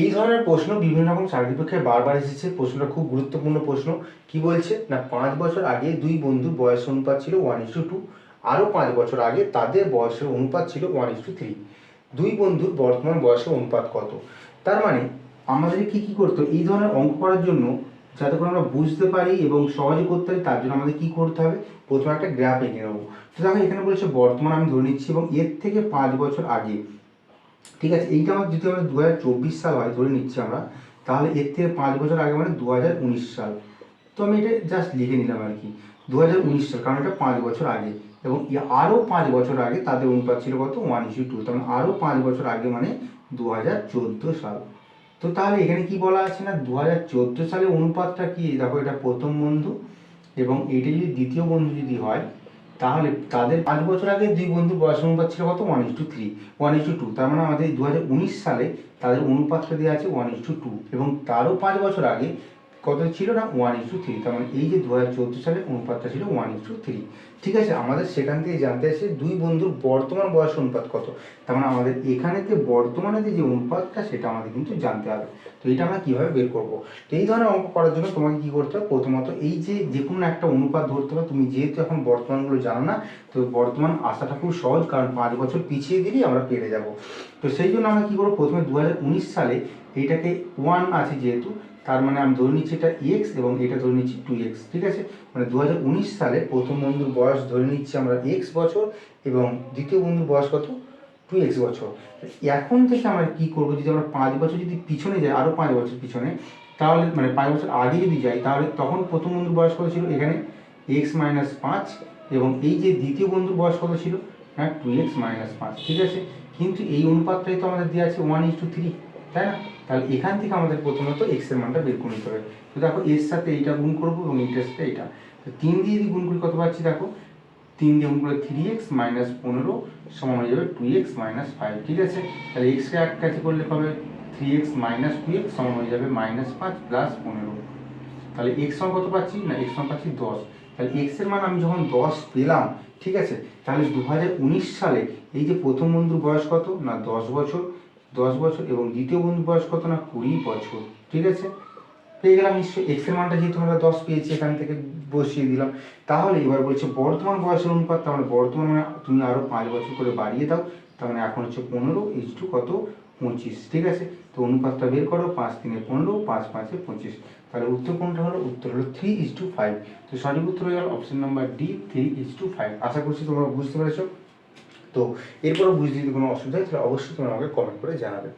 এই ধরনের প্রশ্ন বিভিন্ন রকম চাকরি পরীক্ষায় বারবার এসেছে। প্রশ্নটা খুব গুরুত্বপূর্ণ প্রশ্ন। কি বলছে? না, পাঁচ বছর আগে দুই বন্ধুর বয়স অনুপাত ছিল ওয়ান ইস টু টু আরও পাঁচ বছর আগে তাদের বয়সের অনুপাত ছিল ওয়ান ইস টু থ্রি দুই বন্ধুর বর্তমান বয়সের অনুপাত কত? তার মানে আমাদের কি কি করতে? এই ধরনের অঙ্ক করার জন্য যাতে করে আমরা বুঝতে পারি এবং সহজে করতে পারি, তার জন্য আমাদের কি করতে হবে? প্রথমে একটা গ্রাফ এঁকে নেব। তো দেখো, এখানে বলেছে বর্তমান আমি ধরে নিচ্ছি এবং এর থেকে পাঁচ বছর আগে ঠিক আছে, এইটা আমার যদি আমরা দু হাজার চব্বিশ সাল হয়, ধরে নিচ্ছি আমরা, তাহলে এর থেকে পাঁচ বছর আগে মানে দু হাজার উনিশ সাল। তো আমি এটা জাস্ট লিখে নিলাম আর কি দু হাজার উনিশ সাল, কারণ এটা পাঁচ বছর আগে। এবং আরও পাঁচ বছর আগে তাদের অনুপাত ছিল কত? ওয়ান ইস্যু টু তার মানে আরও পাঁচ বছর আগে মানে দু হাজার চোদ্দ সাল। তো তাহলে এখানে কি বলা আছে না দু হাজার চোদ্দ সালে অনুপাতটা কি? দেখো এটা প্রথম বন্ধু, এবং এইটা যদি দ্বিতীয় বন্ধু যদি হয় তাহলে তাদের পাঁচ বছর আগে দুই বন্ধুর বয়স অনুপাত ছিল কত? One is to three one is to two তার মানে আমাদের দু হাজার উনিশ সালে তাদের অনুপাতটা দেওয়া আছে ওয়ান ইস টু টু এবং তারও পাঁচ বছর আগে কত ছিল না? ওয়ান ইস টু থ্রি তার মানে এই যে দু হাজার চোদ্দ সালে অনুপাতটা ছিল ওয়ান ইস টু থ্রি ঠিক আছে, আমাদের সেখান থেকে জানতে আছে দুই বন্ধুর বর্তমান বয়স অনুপাত কত? তার মানে আমাদের এখানেতে বর্তমানে যে অনুপাতটা, সেটা আমাদের কিন্তু জানতে হবে। তো এটা আমরা কীভাবে বের করব? তো এই ধরনের অঙ্ক করার জন্য তোমাকে কী করতে হবে? প্রথমত এই যে যে কোনো একটা অনুপাত ধরতে হবে। তুমি যেহেতু এখন বর্তমানগুলো জানো না, তো বর্তমান আসাটা খুব সহজ, কারণ পাঁচ বছর পিছিয়ে দিলেই আমরা পেরে যাব। তো সেই জন্য আমরা কী করব? প্রথমে দু হাজার উনিশ সালে এইটাকে ওয়ান আছে যেহেতু তার মানে আমি ধরে নিচ্ছি এটা এক্স এবং এটা ধরে নিচ্ছি টু এক্স ঠিক আছে? মানে দু হাজার উনিশ সালে প্রথম বন্ধুর বয়স ধরে নিচ্ছি আমরা এক্স বছর এবং দ্বিতীয় বন্ধুর বয়স কত? টু এক্স বছর। এখন থেকে আমরা কি করব? যদি আমরা পাঁচ বছর যদি পিছনে যাই আরও পাঁচ বছর পিছনে, তাহলে মানে পাঁচ বছর আগে যদি যাই, তাহলে তখন প্রথম বন্ধুর বয়স কত ছিল? এখানে এক্স মাইনাস পাঁচ এবং এই যে দ্বিতীয় বন্ধুর বয়স কত ছিল? হ্যাঁ টু এক্স মাইনাস পাঁচ, ঠিক আছে? কিন্তু এই অনুপাতটাই তো আমাদের দেওয়া আছে ওয়ান ইস টু থ্রি তাই না তাহলে এখান থেকে আমাদের প্রথমত এক্সের মানটা বের করে নিতে হবে। তো দেখো, এর সাথে এইটা গুণ করব এবং এইটার সাথে এইটা। তো তিন দিয়ে যদি গুণ করি, কত পাচ্ছি দেখো? তিন দিয়ে গুণ করে থ্রি এক্স মাইনাস পনেরো সমান হয়ে যাবে টু এক্স মাইনাস ফাইভ ঠিক আছে? তাহলে এক্সকে এক কাছে করলে পাবে three x minus two x সমান হয়ে যাবে মাইনাস পাঁচ প্লাস পনেরো। তাহলে এক্স সমান কত পাচ্ছি? না এক্স সমান পাচ্ছি দশ। তাহলে এক্সের মান আমি যখন দশ পেলাম, ঠিক আছে? তাহলে দু হাজার উনিশ সালে এই যে প্রথম বন্ধুর বয়স কত? না, দশ বছর। দশ বছর এবং দ্বিতীয় বন্ধুর বয়স কত না কুড়ি বছর, ঠিক আছে? পেয়ে গেলাম নিশ্চয়ই এক্সের মানটা যেহেতু আমরা দশ পেয়েছি, এখান থেকে বসিয়ে দিলাম। তাহলে এবার বলছে বর্তমান বয়সের অনুপাত, তার মানে বর্তমান মানে তুমি আরও পাঁচ বছর করে বাড়িয়ে দাও, তার মানে এখন হচ্ছে পনেরো ইস টু কত? পঁচিশ, ঠিক আছে? তো অনুপাতটা বের করো, পাঁচ তিনে পনেরো, পাঁচ পাঁচে পঁচিশ। তাহলে উত্তর কোনটা হলো? উত্তর হলো থ্রি ইস টু ফাইভ তো সঠিক উত্তর হয়ে গেল option number D three is to five আশা করছি তোমরা বুঝতে পেরেছ। তো এরপরও বুঝতে যদি কোনো অসুবিধা হয় তাহলে অবশ্যই তুমি আমাকে কমেন্ট করে জানাবে।